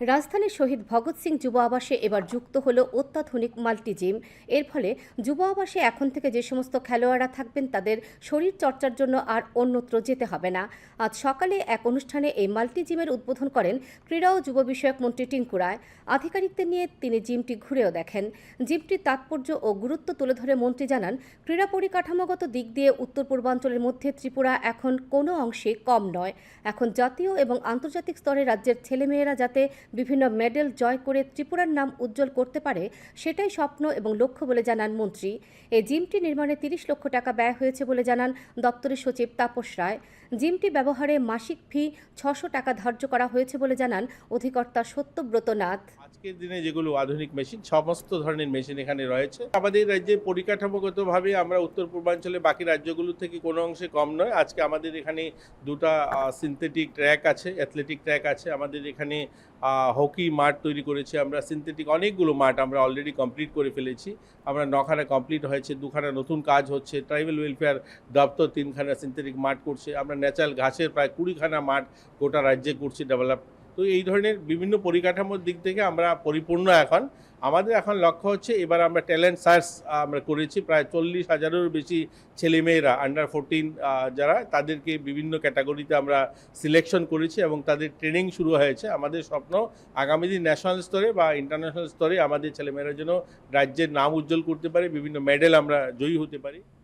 রাজধানীর শহীদ ভগৎ সিং যুব আবাসে এবার যুক্ত হল অত্যাধুনিক মাল্টি জিমের ফলে যুব আবাসে এখন থেকে যে সমস্ত খেলোয়াড়রা থাকবেন, তাদের শরীর চর্চার জন্য আর অন্যত্র যেতে হবে না। আজ সকালে এক অনুষ্ঠানে এই মাল্টি জিমের উদ্বোধন করেন ক্রীড়া ও যুব বিষয়ক মন্ত্রী টিঙ্কু রায়। আধিকারিকদের নিয়ে তিনি জিমটি ঘুরেও দেখেন। জিমটির তাৎপর্য ও গুরুত্ব তুলে ধরে মন্ত্রী জানান, ক্রীড়া পরিকাঠামোগত দিক দিয়ে উত্তর পূর্বাঞ্চলের মধ্যে ত্রিপুরা এখন কোনো অংশে কম নয়। এখন জাতীয় এবং আন্তর্জাতিক স্তরে রাজ্যের ছেলেমেয়েরা যাতে বিভিন্ন মেডেল জয় করে ত্রিপুরার নাম উজ্জ্বল করতে পারে সেটাই স্বপ্ন এবং লক্ষ্য বলে জানান মন্ত্রী। এই জিমটি নির্মাণে তিরিশ লক্ষ টাকা ব্যয় হয়েছে বলে জানান দপ্তরের সচিব তাপস রায়। জিমটি ব্যবহারে মাসিক ফি ছশো টাকা ধার্য করা হয়েছে বলে জানান অধিকর্তা সত্যব্রত নাথ। আজকের দিনে যেগুলো আধুনিক মেশিন, সমস্ত ধরনের মেশিন এখানে রয়েছে। আমাদের রাজ্যে পরিকাঠামোগতভাবে আমরা উত্তর পূর্বাঞ্চলে বাকি রাজ্যগুলো থেকে কোনো অংশে কম নয়। আজকে আমাদের এখানে দুটা সিনথেটিক ট্র্যাক আছে অ্যাথলেটিক ট্র্যাক আছে। আমাদের এখানে হকি মাঠ তৈরি করেছি, আমরা সিনথেটিক অনেকগুলো মাঠ আমরা অলরেডি কমপ্লিট করে ফেলেছি। আমরা নখানা কমপ্লিট হয়েছে, দুখানা নতুন কাজ হচ্ছে ট্রাইবেল ওয়েলফেয়ার দপ্তর তিনখানা সিনথেটিক মাঠ করছে, আমরা ন্যাচারাল ঘাসের প্রায় কুড়িখানা মাঠ গোটা রাজ্যে করছি ডেভেলপ তো এই ধরনের বিভিন্ন পরিকাঠামোর দিক থেকে আমরা পরিপূর্ণ এখন। আমাদের এখন লক্ষ্য হচ্ছে এবার আমরা ট্যালেন্ট সার্চ আমরা করেছি। প্রায় চল্লিশ হাজারেরও বেশি ছেলেমেয়েরা আন্ডার ফোরটিন যারা তাদেরকে বিভিন্ন ক্যাটাগরিতে আমরা সিলেকশন করেছি এবং তাদের ট্রেনিং শুরু হয়েছে। আমাদের স্বপ্ন আগামী দিন ন্যাশনাল স্তরে বা ইন্টারন্যাশনাল স্তরে আমাদের ছেলেমেয়েরা যেন রাজ্যের নাম উজ্জ্বল করতে পারে, বিভিন্ন মেডেল আমরা জয়ী হতে পারি।